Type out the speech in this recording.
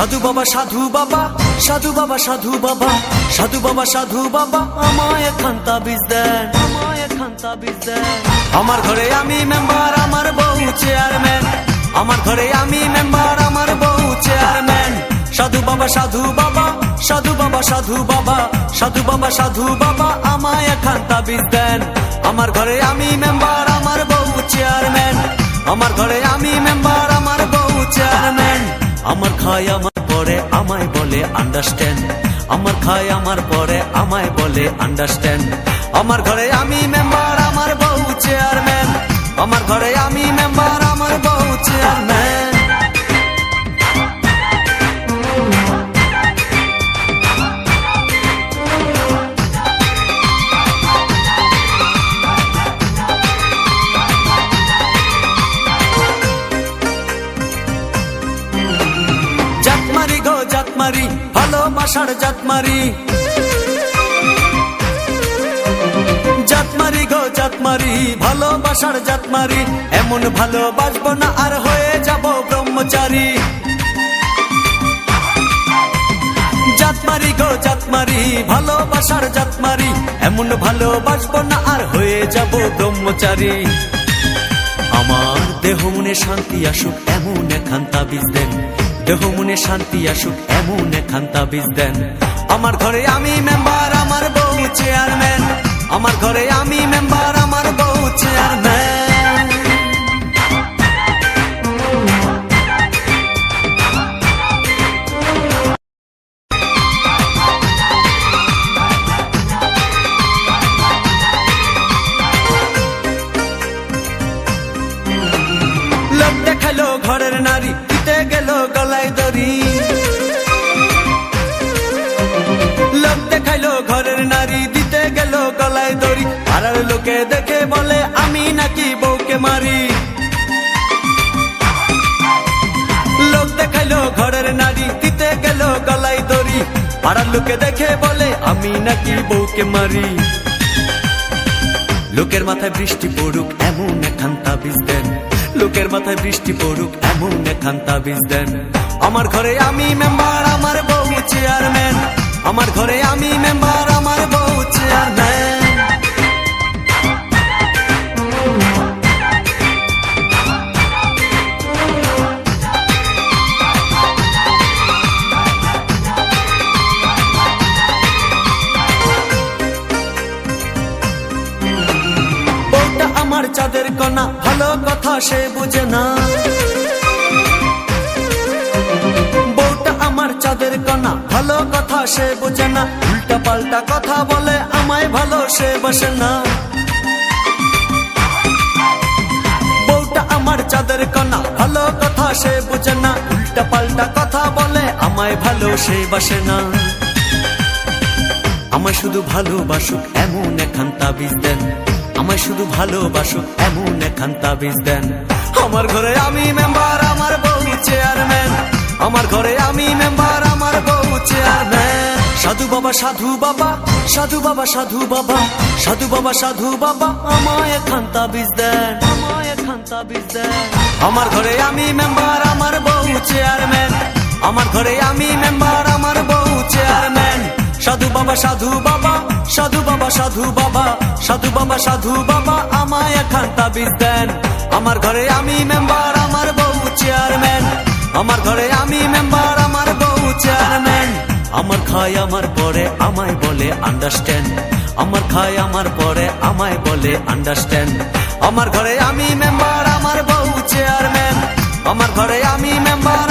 বাবা সাধু বাবা সাধু বাবা সাধু বাবা সাধু বাবা সাধু বাবা আমায় খান তাবিজ দেন আমায় খান তাবিজ দেন আমার ঘরে আমি মেম্বার আমার বউ চেয়ারম্যান আমার ঘরে আমি মেম্বার আমার বউ চেয়ারম্যান সাধু বাবা সাধু বাবা সাধু বাবা সাধু বাবা সাধু বাবা সাধু বাবা আমায় খান তাবিজ দেন আমার ঘরে আমি মেম্বার আমার বউ চেয়ারম্যান আমার ঘরে আমি মেম্বার আমার খায় আমার পরে, আমায় বলে আন্ডারস্ট্যান্ড আমার খায় আমার পরে, আমায় বলে আন্ডারস্ট্যান্ড আমার ঘরে আমি মেম্বার আমার বউ চেয়ারম্যান আমার ঘরে জাতমারি, ভালোবাসার জাতমারি। জাতমারি গো জাতমারি, ভালোবাসার জাতমারি, এমন ভালোবাসবো না আর হয়ে যাব ব্রহ্মচারী। জাতমারি গো জাতমারি, ভালোবাসার জাতমারি, এমন ভালোবাসবো না আর হয়ে যাব ব্রহ্মচারী। আমার দেহ মনে শান্তি আসুক, এমন এখান তাবিজ দেন দেহ মনে শান্তি আসুক, এমন এখান তাবিজ দেন। আমার ঘরে আমি মেম্বার আমার বউ চেয়ারম্যান আমার ঘরে আমি মেম্বার আমার বউ চেয়ারম্যান লোক দেখাল ঘরের নারী দিতে গেল গলায় দড়ি। লোক দেখাইলো ঘরের নারী, দিতে গেল গলায় দড়ি। পাড়ার লোকে দেখে বলে, আমি নাকি বউকে মারি? লোক দেখাইলো ঘরের নারী, দিতে গেল গলায় দড়ি। পাড়ার লোকে দেখে বলে, আমি নাকি বউকে মারি? লোকের মাথায় বৃষ্টি পড়ুক, এমন এখান তাবিজ দেন লোকের মাথায় বৃষ্টি পড়ুক এমন এখান তাবিজ দেন। আমার ঘরে আমি মেম্বার আমার চাঁদের কণা, ভালো কথা সে বুঝে না। বউটা আমার চাঁদের কণা, ভালো কথা সে বুঝে না। উল্টা পাল্টা কথা বলে, আমায় ভালো সে বসে না। বউটা আমার চাঁদের কণা, ভালো কথা সে বুঝে না। উল্টা পাল্টা কথা বলে, আমায় ভালো সে বসে না। আমায় শুধু ভালোবাসুক, এমন এখান তাবিজ দেন। আমায় শুধু ভালোবাসুক এমন এখান তাবিজ দেন। আমার ঘরে আমি মেম্বার আমার বউ চেয়ারম্যান আমার ঘরে আমি মেম্বার আমার বউ চেয়ারম্যান সাধু বাবা সাধু বাবা সাধু বাবা সাধু বাবা। সাধু বাবা সাধু বাবা, আমায় এখান তাবিজ দেন। আমায় এখান তাবিজ দেন। আমার ঘরে আমি মেম্বার আমার বউ চেয়ারম্যান আমার ঘরে আমি মেম্বার সাধু বাবা সাধু বাবা সাধু বাবা সাধু বাবা সাধু বাবা সাধু বাবা, আমায় এখান তাবিজ দেন। আমার ঘরে আমি মেম্বার আমার বউ চেয়ারম্যান আমার ঘরে আমি মেম্বার আমার বউ চেয়ারম্যান আমার খায়, আমার পরে, আমায় বলে আন্ডারস্ট্যান্ড আমার খায়, আমার পরে, আমায় বলে আন্ডারস্ট্যান্ড আমার ঘরে আমি মেম্বার আমার বউ চেয়ারম্যান আমার ঘরে আমি মেম্বার